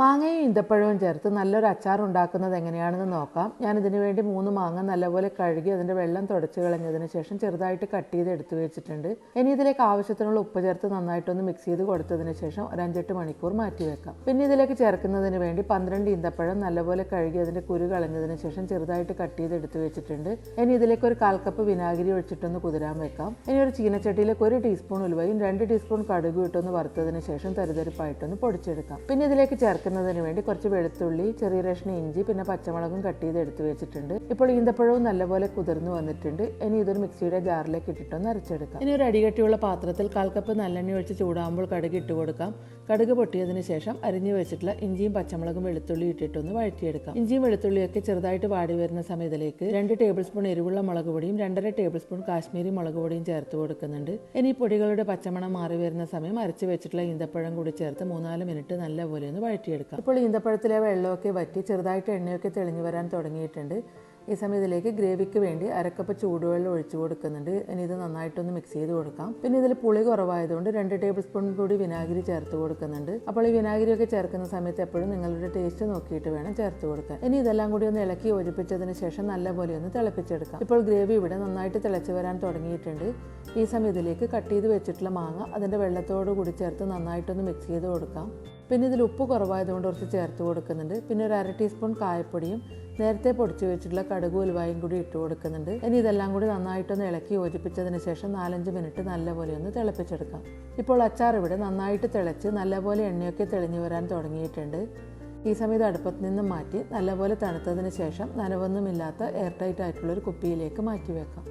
മാങ്ങയും ഈന്തപ്പഴവും ചേർത്ത് നല്ലൊരു അച്ചാർ ഉണ്ടാക്കുന്നത് എങ്ങനെയാണെന്ന് നോക്കാം. ഞാൻ ഇതിനു വേണ്ടി മൂന്ന് മാങ്ങ നല്ലപോലെ കഴുകി അതിന്റെ വെള്ളം തുടച്ച് കളഞ്ഞതിന് ശേഷം ചെറുതായിട്ട് കട്ട് ചെയ്ത് എടുത്തു വെച്ചിട്ടുണ്ട്. ഇനി ഇതിലേക്ക് ആവശ്യത്തിനുള്ള ഉപ്പ് ചേർത്ത് നന്നായിട്ടൊന്ന് മിക്സ് ചെയ്ത് കൊടുത്തതിന് ശേഷം ഒരു അഞ്ചെട്ട് മണിക്കൂർ മാറ്റി വെക്കാം. പിന്നെ ഇതിലേക്ക് ചേർക്കുന്നതിന് വേണ്ടി പന്ത്രണ്ട് ഈന്തപ്പഴം നല്ലപോലെ കഴുകി അതിന്റെ കുരു കളഞ്ഞതിന് ശേഷം ചെറുതായിട്ട് കട്ട് ചെയ്ത് എടുത്തു വെച്ചിട്ടുണ്ട്. ഇനി ഇതിലേക്ക് ഒരു കാൽ കപ്പ് വിനാഗിരി ഒഴിച്ചിട്ടൊന്ന് കുതിരാൻ വെക്കാം. ഇനി ഒരു ചീനച്ചട്ടിയിലേക്ക് ഒരു ടീസ്പൂൺ ഉലുവയും രണ്ട് ടീസ്പൂൺ കടുകും ഇട്ടൊന്ന് വറുത്തതിന് ശേഷം തരിതരിപ്പായിട്ടൊന്ന് പൊടിച്ചെടുക്കാം. പിന്നെ ഇതിലേക്ക് ചേർക്കുന്നതിന് വേണ്ടി കുറച്ച് വെളുത്തുള്ളി ചെറിയ രക്ഷണ ഇഞ്ചി പിന്നെ പച്ചമുളകും കട്ട് ചെയ്ത് എടുത്തു വെച്ചിട്ടുണ്ട്. ഇപ്പോൾ ഈന്തപ്പഴവും നല്ലപോലെ കുതിർന്നു വന്നിട്ടുണ്ട്. ഇനി ഇതൊരു മിക്സിയുടെ ജാറിലേക്ക് ഇട്ടിട്ടൊന്ന് അരച്ചെടുക്കാം. ഇനി ഒരു അടികട്ടിയുള്ള പാത്രത്തിൽ കാൽ കപ്പ് നല്ലെണ്ണ ഒഴിച്ച് ചൂടാകുമ്പോൾ കടുക് ഇട്ട് കൊടുക്കാം. കടുക് പൊട്ടിയതിന് ശേഷം അരിഞ്ഞു വെച്ചിട്ടുള്ള ഇഞ്ചിയും പച്ചമുളകും വെളുത്തുള്ളി ഇട്ടിട്ടൊന്ന് വഴറ്റിയെടുക്കാം. ഇഞ്ചിയും വെളുത്തുള്ളിയൊക്കെ ചെറുതായിട്ട് വാടി വരുന്ന സമയത്തിലേക്ക് രണ്ട് ടേബിൾ സ്പൂൺ എരിവുള്ള മുളക് പൊടിയും രണ്ടര ടേബിൾ സ്പൂൺ കാശ്മീരി മുളക് പൊടിയും ചേർത്ത് കൊടുക്കുന്നുണ്ട്. ഇനി പൊടികളുടെ പച്ചമണം മാറി വരുന്ന സമയം അരച്ച് വെച്ചിട്ടുള്ള ഈന്തപ്പഴം കൂടി ചേർത്ത് മൂന്നാൽ മിനിറ്റ് നല്ലപോലെ ഒന്ന് വഴറ്റിയെടുക്കാം. ഇപ്പോൾ ഈന്തപ്പഴത്തിലെ വെള്ളമൊക്കെ വറ്റി ചെറുതായിട്ട് എണ്ണയൊക്കെ തെളിഞ്ഞു വരാൻ തുടങ്ങിയിട്ടുണ്ട്. ഈ സമയത്തിലേക്ക് ഗ്രേവിക്ക് വേണ്ടി അരക്കപ്പ് ചൂടുവെള്ളം ഒഴിച്ചു കൊടുക്കുന്നുണ്ട്. ഇനി ഇത് നന്നായിട്ടൊന്ന് മിക്സ് ചെയ്ത് കൊടുക്കാം. പിന്നെ ഇതിൽ പുളി കുറവായതുകൊണ്ട് രണ്ട് ടേബിൾ സ്പൂൺ കൂടി വിനാഗിരി ചേർത്ത് കൊടുക്കുന്നുണ്ട്. അപ്പോൾ ഈ വിനാഗിരിയൊക്കെ ചേർക്കുന്ന സമയത്ത് എപ്പോഴും നിങ്ങളുടെ ടേസ്റ്റ് നോക്കിയിട്ട് വേണം ചേർത്ത് കൊടുക്കാൻ. ഇനി ഇതെല്ലാം കൂടി ഒന്ന് ഇളക്കി യോജിപ്പിച്ചതിന് ശേഷം നല്ലപോലെ ഒന്ന് തിളപ്പിച്ചെടുക്കാം. ഇപ്പോൾ ഗ്രേവി ഇവിടെ നന്നായിട്ട് തിളച്ച് വരാൻ തുടങ്ങിയിട്ടുണ്ട്. ഈ സമയത്തിലേക്ക് കട്ട് ചെയ്ത് വെച്ചിട്ടുള്ള മാങ്ങ അതിന്റെ വെള്ളത്തോട് കൂടി ചേർത്ത് നന്നായിട്ടൊന്ന് മിക്സ് ചെയ്ത് കൊടുക്കാം. പിന്നെ ഇതിൽ ഉപ്പ് കുറവായതുകൊണ്ട് കുറച്ച് ചേർത്ത് കൊടുക്കുന്നുണ്ട്. പിന്നെ ഒരു അര ടീസ്പൂൺ കായപ്പൊടിയും നേരത്തെ പൊടിച്ചു വെച്ചിട്ടുള്ള കടുക് ഉലുവായും കൂടി ഇട്ട് കൊടുക്കുന്നുണ്ട്. ഇനി ഇതെല്ലാം കൂടി നന്നായിട്ടൊന്ന് ഇളക്കി യോജിപ്പിച്ചതിന് ശേഷം നാലഞ്ച് മിനിറ്റ് നല്ലപോലെ ഒന്ന് തിളപ്പിച്ചെടുക്കാം. ഇപ്പോൾ അച്ചാർ ഇവിടെ നന്നായിട്ട് തിളച്ച് നല്ലപോലെ എണ്ണയൊക്കെ തെളിഞ്ഞു വരാൻ തുടങ്ങിയിട്ടുണ്ട്. ഈ സമയത്ത് അടുപ്പത്ത് നിന്ന് മാറ്റി നല്ലപോലെ തണുത്തതിന് ശേഷം നനവൊന്നുമില്ലാത്ത എയർ ടൈറ്റ് ആയിട്ടുള്ള ഒരു കുപ്പിയിലേക്ക് മാറ്റി വെക്കാം.